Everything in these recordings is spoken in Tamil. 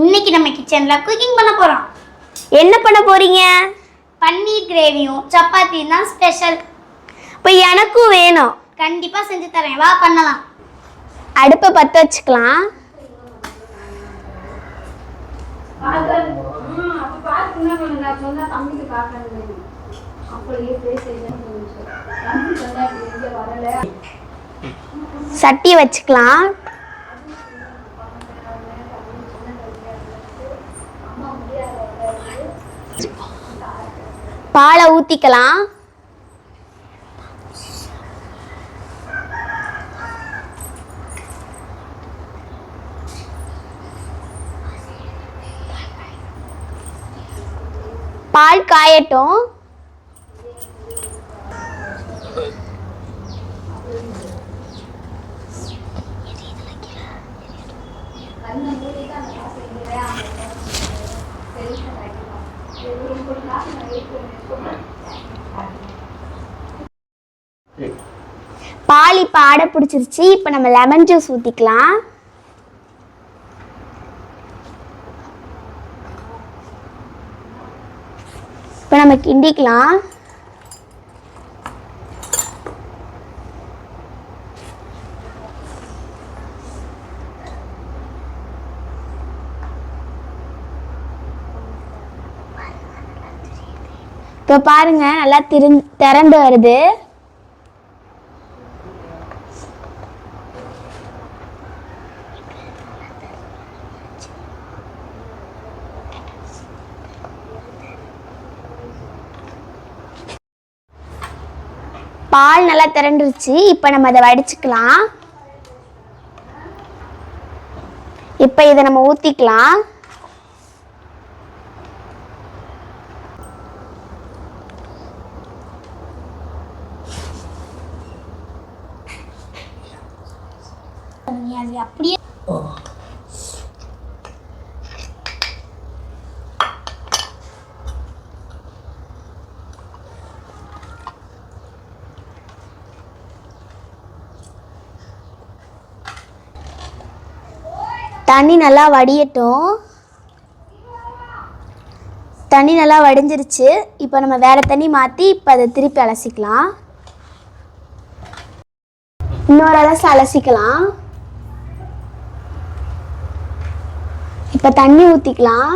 இன்னைக்கு நம்ம கிச்சனில் குக்கிங் பண்ண போகிறோம் என்ன பண்ண போறீங்க? பன்னீர் கிரேவியும் சப்பாத்தியும் தான் ஸ்பெஷல் இப்போ எனக்கும் வேணும். கண்டிப்பாக செஞ்சு தரேன். வா பண்ணலாம். அடுப்பை பற்ற வச்சுக்கலாம். சட்டி வச்சுக்கலாம். பாலை ஊற்றிக்கலாம் பால் காயட்டும். பால் இப்போ ஆடை பிடிச்சிருச்சு. இப்போ நம்ம லெமன் ஜூஸ் ஊற்றிக்கலாம் இப்போ நம்ம கிண்டிக்கலாம். இப்போ பாருங்க நல்லா திரு திரண்டு வருது. பால் நல்லா திரண்டுருச்சு இப்போ நம்ம அதை வடிச்சுக்கலாம். இப்போ இதை நம்ம ஊற்றிக்கலாம் நீ அது அப்படியே தண்ணி நல்லா வடியட்டும். தண்ணி நல்லா வடிஞ்சிருச்சு. இப்போ நம்ம வேற தண்ணி மாற்றி இப்போ அதை திருப்பி அலசிக்கலாம். இன்னொரு அலசு அலசிக்கலாம். இப்போ தண்ணி ஊற்றிக்கலாம்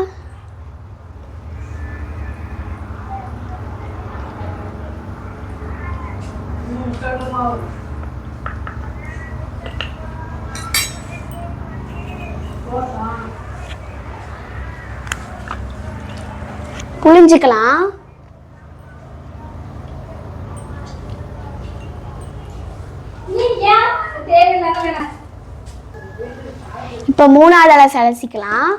புளிஞ்சுக்கலாம் இப்போ மூணாவது அலை சலசிக்கலாம்.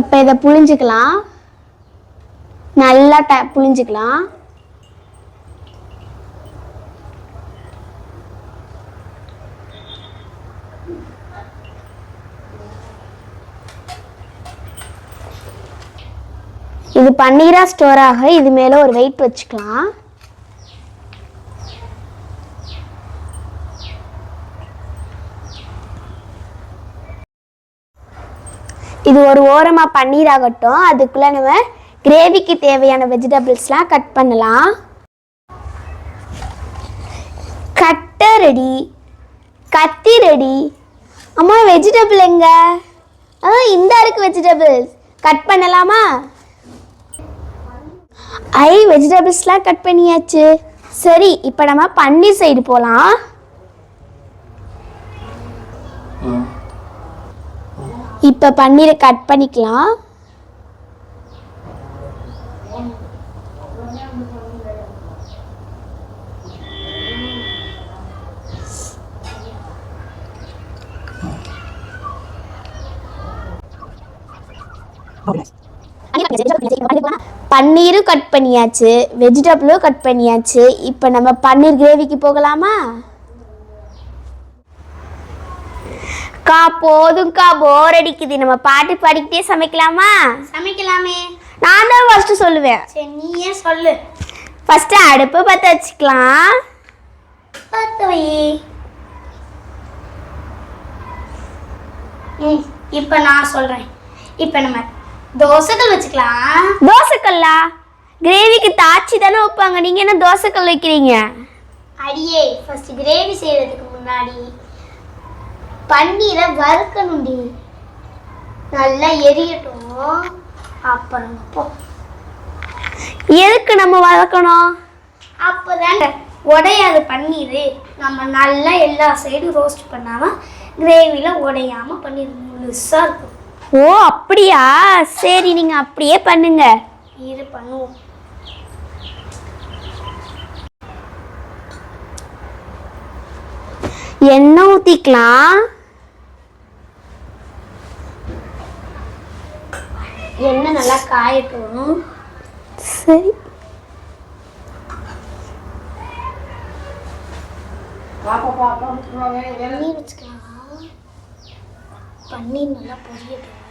இப்போ இதை புழிஞ்சுக்கலாம். நல்லா ட புழிஞ்சிக்கலாம். இது பன்னீரா ஸ்டோர் ஆக இது மேலே ஒரு வெயிட் வச்சுக்கலாம். இது ஒரு ஓரமாக பன்னீர் ஆகட்டும். அதுக்குள்ளே நம்ம கிரேவிக்கு தேவையான வெஜிடபிள்ஸ்லாம் கட் பண்ணலாம். கட்டை ரெடி கத்தி ரெடி அம்மா வெஜிடபிள் எங்க? ஆ இந்த இருக்கு வெஜிடபிள்ஸ் கட் பண்ணலாமா? ஐ வெஜிடபிள்ஸ்லாம் கட் பண்ணியாச்சு. சரி இப்போ நம்ம பன்னீர் சைடு போகலாம் இப்போ பன்னீரை கட் பண்ணிக்கலாம். பன்னீரும் கட் பண்ணியாச்சு வெஜிடபிளும் கட் பண்ணியாச்சு. இப்போ நம்ம பன்னீர் கிரேவிக்கு போகலாமா? கா போதும்க்கா போர் அடிக்குது. நம்ம பாட்டு பாடிக்கிட்டே சமைக்கலாமா? சமைக்கலாமே. நான் தான் ஃபர்ஸ்ட் சொல்லுவேன். சரி நீயே சொல்லு. ஃபஸ்ட்டு அடுப்பு பற்ற வச்சுக்கலாம். பார்த்து வை. இப்போ நான் சொல்கிறேன் இப்போ நம்ம தோசைகள் வச்சுக்கலாம். தோசைக்கல்லா? கிரேவிக்கு தாச்சி தானே வைப்பாங்க. நீங்கள் என்ன தோசைக்கல் வைக்கிறீங்க? அடியே ஃபர்ஸ்ட் கிரேவி செய்யறதுக்கு முன்னாடி பன்னீரை வறுக்கணும்டி. நல்லா எரியட்டும். அப்புறம் போ. எதுக்கு நம்ம வதக்கணும் அப்போதான் உடையாது பன்னீர் நம்ம நல்லா எல்லா சைடும் ரோஸ்ட் பண்ணாமல் கிரேவியில் உடையாம பன்னீர் முழுசாக இருக்கும். ஓ அப்படியா? சரி நீங்கள் அப்படியே பண்ணுங்க. இது பண்ணுவோம். எண்ணெய் ஊற்றிக்கலாம் எண்ணெய் நல்லா காயட்டும். சரி. பன்னீர் நல்லா பொரியட்டும்.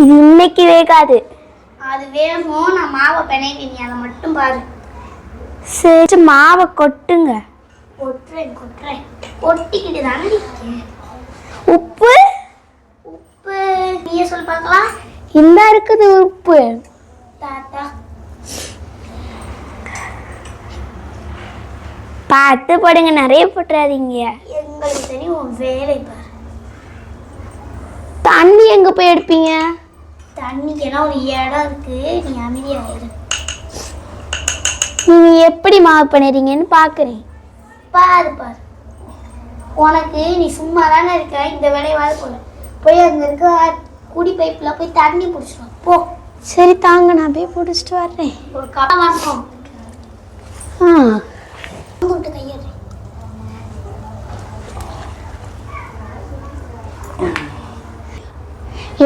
இது இன்னைக்கு வேகாது. அது வேகும் நான் மாவை பிணைவி நீ அதை மட்டும் பாரு. சரி மாவை கொட்டுங்க. கொட்டுறேன் கொட்டுறேன். கொட்டிக்கிட்டு தானே இருக்கேன். உப்பு? உப்பு. நீயே சொல்லி பார்க்கலாம். இந்த இருக்குது உப்பு. தாத்தா. பார்த்து போடுங்க நிறைய போட்டுறாதீங்க. எங்களுக்கு தெரியும் உன் வேலை பாரு. தண்ணி எங்க போய் எடுப்பீங்க? தண்ணிக்கெல்லாம் ஒரு இடம் இருக்கு நீ அமைதியாயிரு நீங்க எப்படி மாவு பண்ணுறீங்கன்னு பார்க்குறேன். பாரு பாரு. உனக்கு நீ சும்மா தானே இருக்க இந்த வேலையை போல. போய் அங்க இருக்க குடி பைப்ல போய் தண்ணி பிடிச்சிடும் போ. சரி தாங்க நான் போய் பிடிச்சிட்டு வர்றேன். ஒரு கப்பை வரணும் ஆ. விட்டு கையெடு.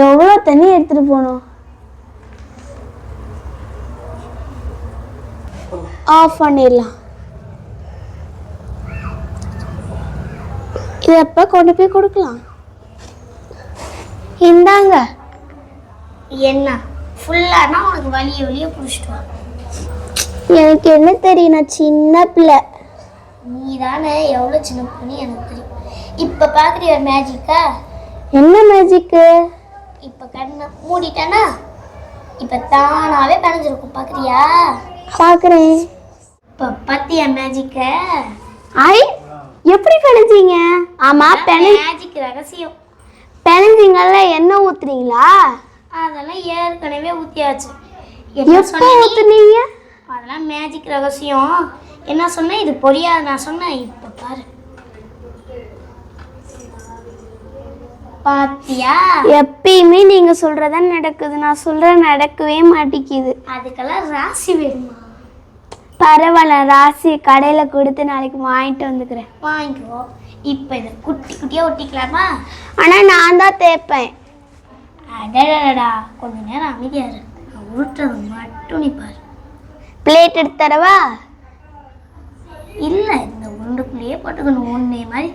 எவ்வளோ தண்ணி எடுத்துட்டு போகணும்? ஆஃப் பண்ணிடலாம். இது எப்போ கொண்டு போய் கொடுக்கலாம்? இந்தாங்க. என்ன? ஃபுல்லானா உனக்கு வலிய வலிய பிடிச்சிட்டு எனக்கு என்ன தெரியும்? நான் சின்ன பிள்ளை. தானே எவ்வளோ சின்ன பொண்ணு எனக்கு தெரியும். இப்போ பார்க்குறிய மேஜிக்கா என்ன மேஜிக்கு இப்போ கண்ணை மூடிட்டேனா இப்போ தானாவே கணிஞ்சிருக்கும் பார்க்குறியா பார்க்குறேன் இப்போ பார்த்தியா மேஜிக்கை ஐ எப்படி பிணைஞ்சீங்க? ஆமாம் பெணை மேஜிக் ரகசியம். பிணைஞ்சிங்கல்ல எண்ணெய் ஊத்துறீங்களா? அதெல்லாம் ஏற்கனவே ஊற்றியாச்சு எப்போ? ஊத்துனீங்க? அதெல்லாம் மேஜிக் ரகசியம். என்ன சொன்னேன் இது பொரியாது நான் சொன்னேன் இப்போ பாரு. பாத்தியா? எப்பயுமே நீங்க சொல்றதா நடக்குது. நான் சொல்ற நடக்கவே மாட்டேங்குது அதுக்கெல்லாம் ராசி வேணுமா? பரவாயில்ல ராசி கடையில கொடுத்து நாளைக்கு வாங்கிட்டு வந்துக்கிறேன். வாங்கிக்கோ. இப்போ இதை குட்டி குட்டியாக ஒட்டிக்கலாமா? ஆனா நான் தான் தேய்ப்பேன். அடடடா கொஞ்ச நேரம் அமைதியா இரு. நான் உருட்டுறது மட்டும் நீ பாரு. பிளேட் எடுத்து தரவா? இல்லை இந்த உருண்டுக்குள்ளேயே போட்டுக்கணும். ஒன்றே மாதிரி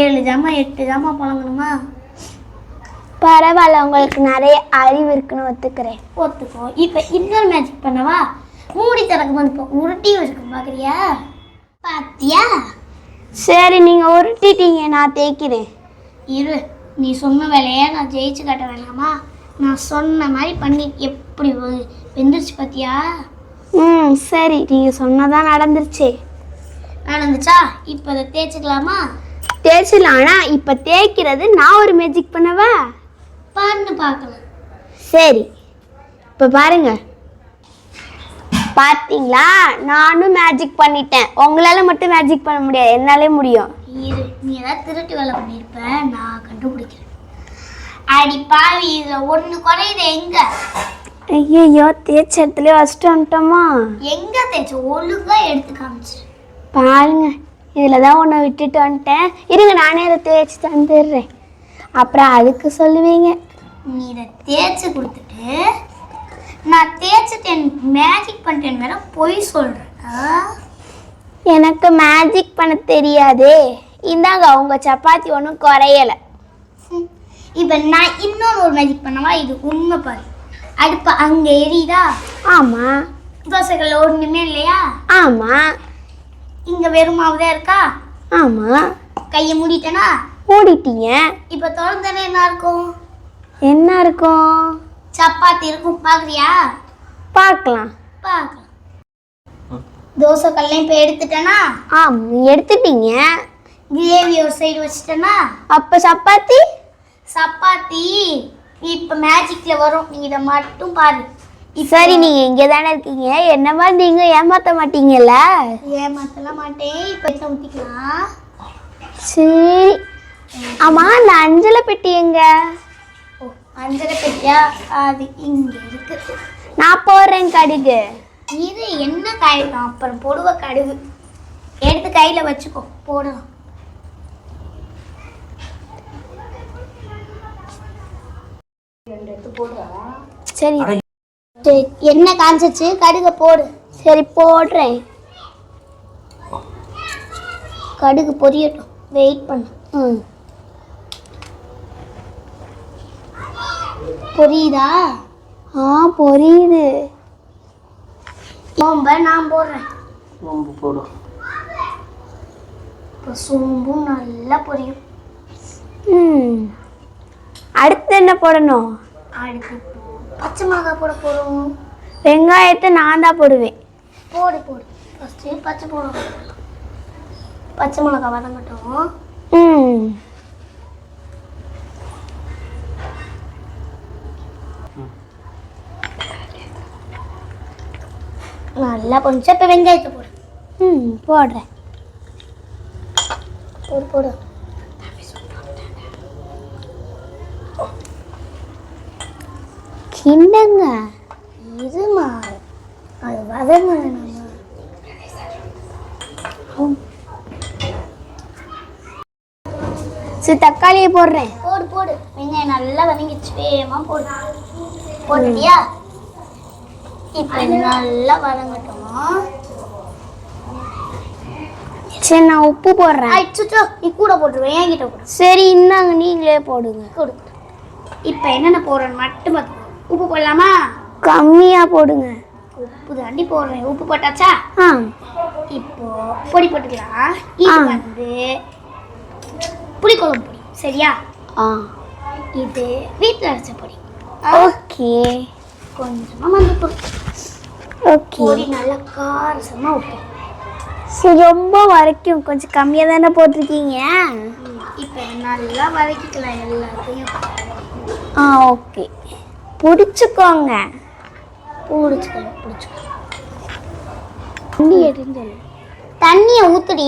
ஏழு ஜாமா எட்டு ஜாமா புழங்கணுமா? பரவாயில்ல உங்களுக்கு நிறைய அறிவு இருக்குன்னு ஒத்துக்கிறேன். ஒத்துக்கோ. இப்போ இன்னொரு மேஜிக் பண்ணவா? மூடி திறக்கும் போது இப்போ உருட்டியும் இருக்கும் பார்க்குறியா பாத்தியா? சரி நீங்க உருட்டிட்டீங்க நான் தேய்க்கிறேன். இரு நீ சொன்ன வேலையை நான் ஜெயிச்சு காட்ட வேணாமா? நான் சொன்ன மாதிரி பண்ணி எப்படி வெந்துருச்சு பார்த்தியா ம் சரி நீங்க சொன்னதான் நடந்துருச்சே. நடந்துச்சா இப்போ அதை தேய்ச்சிக்கலாமா? தேய்ச்சிடலாம். ஆனா இப்ப தேய்க்கிறது நான் ஒரு மேஜிக் பண்ணவா? பாருன்னு பார்க்கலாம் சரி. இப்போ பாருங்க. பார்த்தீங்களா? நானும் மேஜிக் பண்ணிட்டேன். உங்களால மட்டும் மேஜிக் பண்ண முடியாது. என்னாலே முடியும். இரு நீ ஏதாவது திருட்டு வேலை பண்ணியிருப்ப நான் கண்டுபிடிக்கிறேன். அடி பாவி இதில் ஒன்று குறையுது எங்க? ஐயோ தேய்ச்ச இடத்துல வச்சுட்டு வந்துட்டோமா? எங்க தேய்ச்சி? ஒழுங்கா எடுத்து காமிச்சிரு. பாருங்க இதில் தான் ஒன்று விட்டுட்டு வந்துட்டேன். இருங்க நானே அதை தேய்ச்சி தந்துடுறேன். அப்புறம் அதுக்கு சொல்லுவீங்க. நீ இதை தேய்ச்சி கொடுத்துட்டு நான் தேய்ச்சிட்டேன் மேஜிக் பண்ணிட்டேன் வேற பொய் சொல்கிறேன் எனக்கு மேஜிக் பண்ண தெரியாதே. இந்தாங்க உங்க சப்பாத்தி ஒன்றும் குறையல. இப்போ நான் இன்னொரு ஒரு மேஜிக் பண்ணவா? இது உண்மை பாரு. அடுப்பு அங்கே எரியுதா? ஆமா. தோசைகள் ஒன்றுமே இல்லையா? ஆமா. இங்கே வெறும் மாவு தான் இருக்கா? ஆமா. கையை மூடிட்டேனா? மூடிட்டீங்க. இப்போ திறந்தனே என்ன இருக்கும்? என்ன இருக்கும்? சப்பாத்தி இருக்கும் பார்க்குறியா பார்க்கலாம் பார்க்கலாம் தோசை கல்லையும் இப்போ எடுத்துட்டேனா? ஆ எடுத்துட்டீங்க. கிரேவி ஒரு சைடு வச்சுட்டேனா? அப்ப சப்பாத்தி? சப்பாத்தி இப்போ மேஜிக்ல வரும். நீ இதை மட்டும் பாரு. சரி நீங்க இங்கே தானே இருக்கீங்க. என்ன மாதிரி நீங்க ஏமாத்த மாட்டீங்கல்ல? ஏமாத்தலாம் மாட்டேன். இப்போ ஊற்றிக்கலாம் சரி. ஆமா அந்த அஞ்சலை பெட்டி எங்க? ஓ பெட்டியா? அது இங்கே இருக்கு. நான் போடுறேன் கடுகு. இது என்ன காய் அப்புறம் போடுவ கடுகு. எடுத்து கையில் வச்சுக்கோ. போடலாம் சரி. சரி, என்ன காஞ்சிச்சு? கடுகை போடு. சரி போடுறேன். கடுகு பொரியட்டும். வெயிட் பண்ணு. ம். பொரியுதா? ஆ புரியுது. சோம்ப நான் போடுறேன். ரொம்ப போடும் இப்போ சோம்பும் நல்லா பொரியும். ம். அடுத்து என்ன போடணும்? அடுத்து பச்சை மிளகாய் போட போகிறோம் வெங்காயத்தை நான் தான் போடுவேன். போடு போடு. ஃபஸ்ட்டு பச்சை மிளகா பச்சை மிளகா வதங்கட்டும். ம். நல்லா கொஞ்சம் இப்போ வெங்காயத்தை போடு. ம் போடுறேன். போடு போடு. கிண்டுங்க இருமா. அது வதங்க சரி தக்காளியை போடுறேன். போடு போடு. வெங்காயம் நல்லா வதங்கிடுச்சு. வேகமாக போடு. போட்டுட்டியா? இப்போ நல்லா வதங்கட்டும்? சரி நான் உப்பு போடுறேன். அச்சுச்சோ நீ கூட போட்டுருவேன் என்கிட்ட கொடு சரி இந்தாங்க. நீங்களே போடுங்க. கொடு இப்போ என்னென்ன போடுறேன்னு மட்டும் பார்த்துக்கோ. உப்பு போடலாமா? கம்மியா போடுங்க. உப்பு தாண்டி போடுறேன். உப்பு போட்டாச்சா? ஆ. இப்போ பொடி போட்டுக்கலாம். இது ஆ. வந்து புளிக்குழம்பு பொடி. சரியா? ஆ. இது வீட்டில் அரைச்ச பொடி. ஓகே. கொஞ்சமாக மஞ்சள் ஓகே. பொடி நல்லா காரசமாக உப்பு. சரி ரொம்ப வரைக்கும். கொஞ்சம் கம்மியாக தானே போட்டிருக்கீங்க? இப்போ நல்லா வதக்கிக்கலாம் எல்லாத்தையும். ஆ ஓகே. பிடிச்சிக்கோங்க. பிடிச்சிக்கலாம் பிடிச்சிக்கலாம் தண்ணி எடுத்து தண்ணியை ஊத்துடி.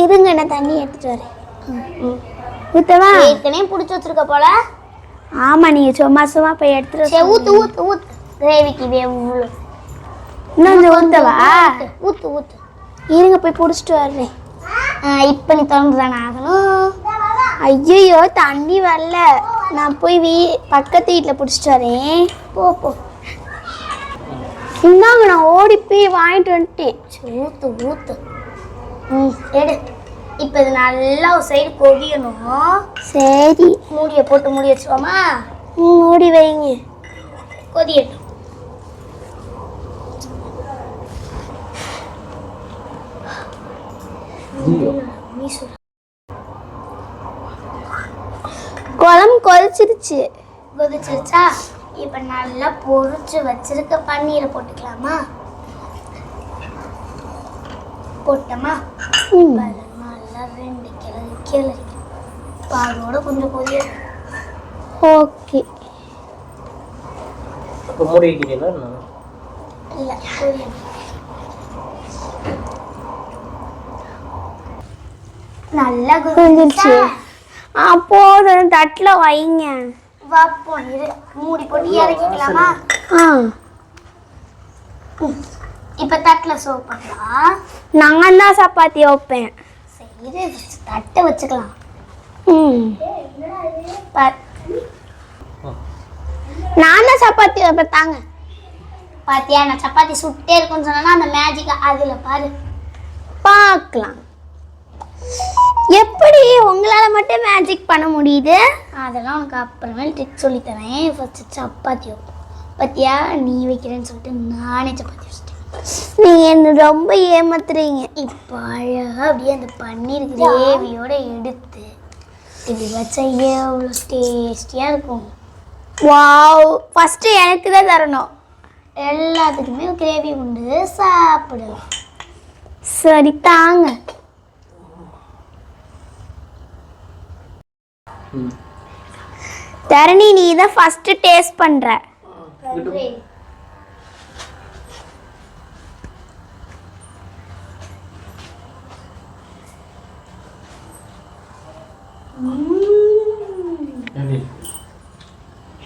இருங்க நான் தண்ணி எடுத்துட்டு வரேன். ஊத்தவா? ஏற்கனவே பிடிச்சி வச்சிருக்க போல. ஆமா நீங்க சும்மா சும்மா போய் எடுத்துட்டு சரி ஊத்து ஊத்து ஊத்து. கிரேவிக்கு இது எவ்வளோ இன்னும் ஊத்தவா? ஊத்து ஊத்து இருங்க போய் பிடிச்சிட்டு வர்றேன். இப்போ நீ திறந்து தானே ஆகணும்? ஐயோ தண்ணி வரல. நான் போய் வீ பக்கத்து வீட்டில் பிடிச்சிட்டு வரேன். போ போ. இந்தாங்க நான் ஓடி போய் வாங்கிட்டு வந்துட்டேன். சரி, ஊத்து ஊத்து. ம் எடு. இப்போ இது நல்லா ஒரு சைடு கொதியணும். சரி. மூடியை போட்டு மூடி வச்சுக்கோமா? ம், மூடி வைங்க. கொதியட்டும். நீ சொல்லு குழம்பு கொதிச்சிருச்சு. கொதிச்சிருச்சா? இப்போ நல்லா பொரிச்சு வச்சிருக்க பன்னீரை போட்டுக்கலாமா? போட்டோமா? நல்லா ரெண்டு கிளறி கிளறி. பாலோட கொஞ்சம் கொதிய ஓகே. அப்போ மூடி வைக்கிறீங்களா? இல்லை கொதியணும் நல்லா ஆ போதும் தட்டில் வைங்க. வைப்போம் இரு. மூடி போட்டு இறக்கிக்கலாமா? ஆ. இப்போ தட்டில் சர்வ் பண்ணலாம் நான் தான் சப்பாத்தி வைப்பேன். சரி தட்டை வச்சுக்கலாம். ம். பார். நான் தான் சப்பாத்தி வைப்பேன் தாங்க. பாத்தியா நான் சப்பாத்தி சுட்டே இருக்குன்னு சொன்னா அந்த மேஜிக் அதுல பாரு. பார்க்கலாம். எப்படி உங்களால் மட்டும் மேஜிக் பண்ண முடியுது? அதெல்லாம் உனக்கு அப்புறமேல் ட்ரிக் சொல்லித்தரேன். ஃபஸ்ட்டு சப்பாத்தி பத்தியா? நீ வைக்கிறேன்னு சொல்லிட்டு நானே சப்பாத்தி வச்சிட்டேன். நீங்கள் என்ன ரொம்ப ஏமாத்துறீங்க. இப்போ அழகாக அப்படியே அந்த பன்னீர் கிரேவியோட எடுத்து இப்படி வச்சா எவ்வளோ டேஸ்டியாக இருக்கும். வாவ். ஃபஸ்ட்டு எனக்கு தான் தரணும். எல்லாத்துக்குமே கிரேவி உண்டு. சாப்பிடலாம். சரி தாங்க. தரணி நீ தான் ஃபஸ்ட்டு டேஸ்ட் பண்ணுற எப்படி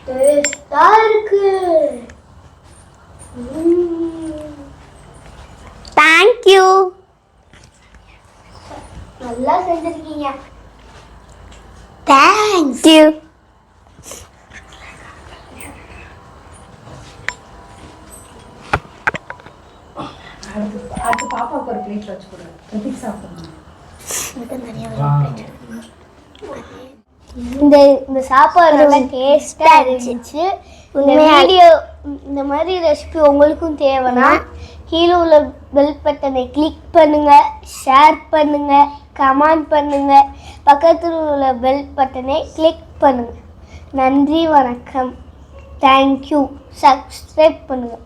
டேஸ்டாக இருக்கு தேங்க்யூ நல்லா செஞ்சுருக்கீங்க தேங்க்ஸ் தேங்க்யூ அடுத்து பாப்பாவுக்கு ஒரு பிளேட் வச்சு கொடு பிரதீக் சாப்பிடணும் இந்த நல்லா டேஸ்டாக இருந்துச்சு. இந்த வீடியோ இந்த மாதிரி ரெசிபி உங்களுக்கும் தேவைன்னா கீழே உள்ள பெல் பட்டனை கிளிக் பண்ணுங்க ஷேர் பண்ணுங்க கமெண்ட் பண்ணுங்க. பக்கத்தில் உள்ள பெல் பட்டனை கிளிக் பண்ணுங்க. நன்றி வணக்கம். தேங்க்யூ சப்ஸ்கிரைப் பண்ணுங்க.